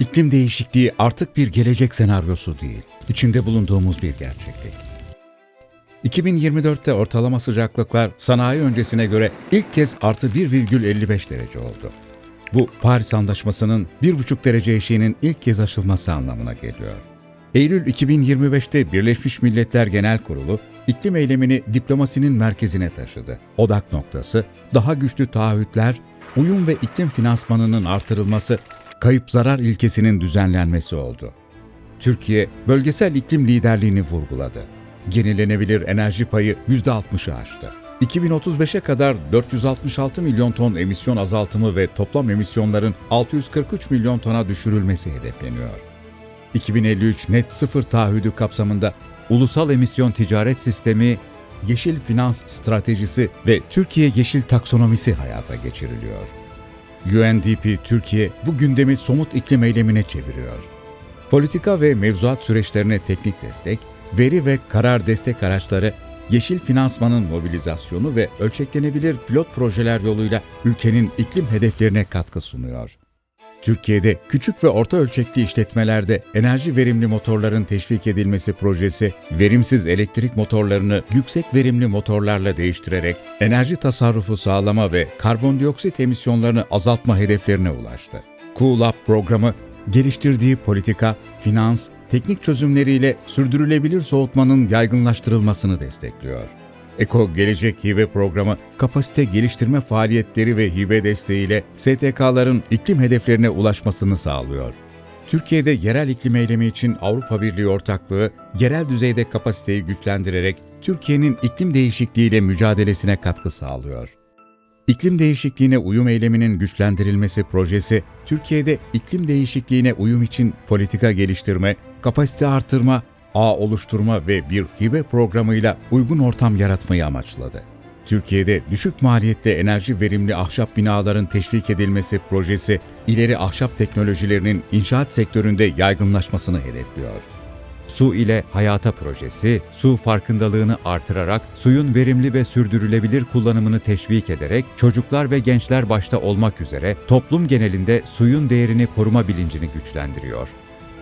İklim değişikliği artık bir gelecek senaryosu değil, içinde bulunduğumuz bir gerçeklik. 2024'te ortalama sıcaklıklar sanayi öncesine göre ilk kez artı 1,55 derece oldu. Bu Paris Anlaşması'nın 1,5 derece eşiğinin ilk kez aşılması anlamına geliyor. Eylül 2025'te Birleşmiş Milletler Genel Kurulu iklim eylemini diplomasinin merkezine taşıdı. Odak noktası daha güçlü taahhütler, uyum ve iklim finansmanının artırılması, kayıp zarar ilkesinin düzenlenmesi oldu. Türkiye bölgesel iklim liderliğini vurguladı. Yenilenebilir enerji payı %60'ı aştı. 2035'e kadar 466 milyon ton emisyon azaltımı ve toplam emisyonların 643 milyon tona düşürülmesi hedefleniyor. 2053 net sıfır taahhüdü kapsamında Ulusal Emisyon Ticaret Sistemi, Yeşil Finans Stratejisi ve Türkiye Yeşil Taksonomisi hayata geçiriliyor. UNDP Türkiye bu gündemi somut iklim eylemine çeviriyor. Politika ve mevzuat süreçlerine teknik destek, veri ve karar destek araçları, yeşil finansmanın mobilizasyonu ve ölçeklenebilir pilot projeler yoluyla ülkenin iklim hedeflerine katkı sunuyor. Türkiye'de küçük ve orta ölçekli işletmelerde enerji verimli motorların teşvik edilmesi projesi, verimsiz elektrik motorlarını yüksek verimli motorlarla değiştirerek enerji tasarrufu sağlama ve karbondioksit emisyonlarını azaltma hedeflerine ulaştı. Cool Up programı, geliştirdiği politika, finans, teknik çözümleriyle sürdürülebilir soğutmanın yaygınlaştırılmasını destekliyor. Eko Gelecek Hibe Programı, kapasite geliştirme faaliyetleri ve hibe desteğiyle STK'ların iklim hedeflerine ulaşmasını sağlıyor. Türkiye'de yerel iklim eylemi için Avrupa Birliği ortaklığı, yerel düzeyde kapasiteyi güçlendirerek Türkiye'nin iklim değişikliğiyle mücadelesine katkı sağlıyor. İklim değişikliğine uyum eyleminin güçlendirilmesi projesi, Türkiye'de iklim değişikliğine uyum için politika geliştirme, kapasite artırma, ağ oluşturma ve bir hibe programıyla uygun ortam yaratmayı amaçladı. Türkiye'de düşük maliyette enerji verimli ahşap binaların teşvik edilmesi projesi, ileri ahşap teknolojilerinin inşaat sektöründe yaygınlaşmasını hedefliyor. Su ile Hayata projesi, su farkındalığını artırarak suyun verimli ve sürdürülebilir kullanımını teşvik ederek çocuklar ve gençler başta olmak üzere toplum genelinde suyun değerini koruma bilincini güçlendiriyor.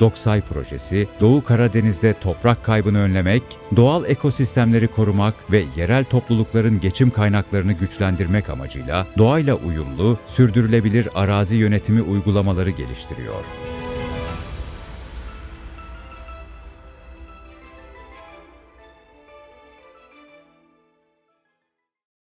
Doksay projesi, Doğu Karadeniz'de toprak kaybını önlemek, doğal ekosistemleri korumak ve yerel toplulukların geçim kaynaklarını güçlendirmek amacıyla doğayla uyumlu, sürdürülebilir arazi yönetimi uygulamaları geliştiriyor.